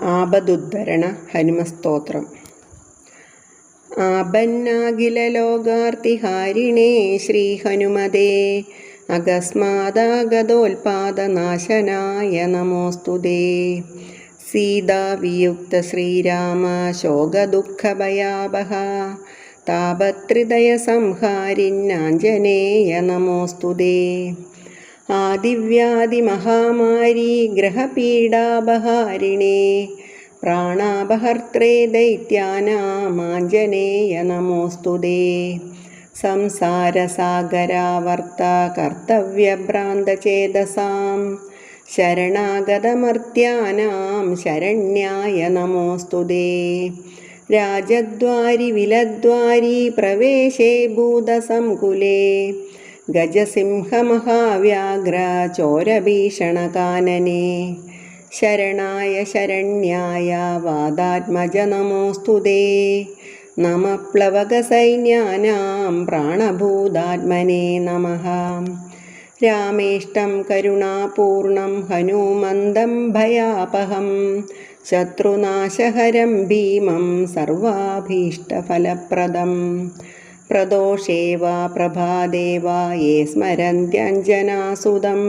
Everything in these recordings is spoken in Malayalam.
ആപദുദ്ധരണ ഹനുമസ്തോത്രം. ആപന്നാഖിലലോകാർത്തിഹാരിണേ ശ്രീഹനുമതേ അകസ്മാദാഗതോൽപാദനാശനായ നമോസ്തുതേ. സീതാവിയുക്ത ശ്രീരാമ ശോകദുഃഖഭയാവഹ താപത്രിതയ സംഹാരിന്നാഞ്ജനേയ നമോസ്തുതേ. ആദിവ്യാദിമഹാമാരീ ഗ്രഹപീഡാപഹാരിണേ പ്രാണാപഹർത്രേ ദൈത്യാനാമാഞ്ജനേയ നമോസ്തുതേ സംസാരസാഗരാവർത്ത കർത്തവ്യഭ്രാന്തചേതസാം ശരണാഗതമർത്യാനാം ശരണ്യായ നമോസ്തുതേ രാജദ്വാരി വിലദ്വാരി പ്രവേശേ ഭൂതസംകുലേ ഗജസിംഹമഹാവ്യാഘ്ര ചോരഭീഷണകാനനെ ശരണായ ശരണ്യായ വാദാത്മജ നമോസ്തുതേ നമ പ്ലവകസൈന്യാനാം പ്രാണഭൂതാത്മനെ നമ. രാമേഷ്ടം കരുണാപൂർണം ഹനുമന്തം ഭയാപഹം. ശത്രുനാശഹരം ഭീമം സർവാഭീഷ്ടഫലപ്രദം. പ്രദോഷേവ പ്രഭാദേവ യേ സ്മരന്ത്യഞ്ജനാസുതം.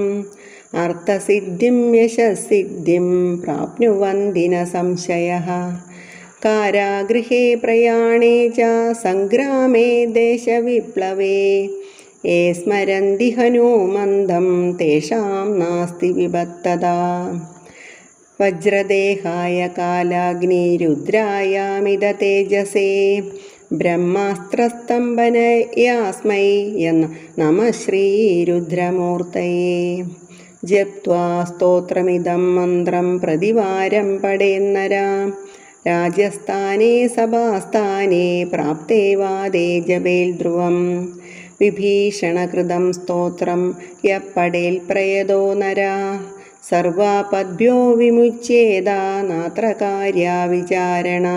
അർത്ഥസിദ്ധിം യശസിദ്ധിം പ്രാപ്നുവന്തിന സംശയ കാരാഗൃഹേ പ്രയാണേ ച സംഗ്രാമേ ദേശവിപ്ലവേ. യേ സ്മരന്തി ഹനുമന്തം തേഷാം നാസ്തി വിപത്തത വജ്രദേഹായ കാലാഗ്നി രുദ്രായാമിത തേജസേ. ബ്രഹ്മാസ്ത്രസ്തംഭനയാസ്മൈ എന്ന നമ ശ്രീരുദ്രമൂർത്തയേ. ജപ്വാ സ്തോത്രമിതം മന്ത്രം പ്രതിവാരം പടേന്നരാ. രാജസ്ഥാനേ സഭാസ്ഥാനേ പ്രാപ്തേ വാദേ ജപേൽ ധ്രുവം വിഭീഷണകൃതം സ്തോത്രം യപ്പടേൽ പ്രയതോ നരാ. സർവാപദ്ഭ്യോ വിമുച്യേതാ നാത്ര കാര്യ വിചാരണ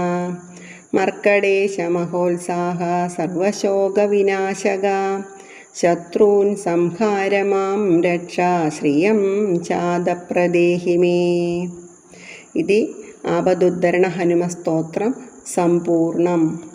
മർക്കടേശമഹോത്സാഹ സർവശോകവിനാശക. ശത്രുൻ സംഹാരമാം രക്ഷാ ശ്രിയം ചാദപ്രദേഹി മേ ഇത് ആപദുദ്ധരണ ഹനുമസ്തോത്രം സമ്പൂർണം.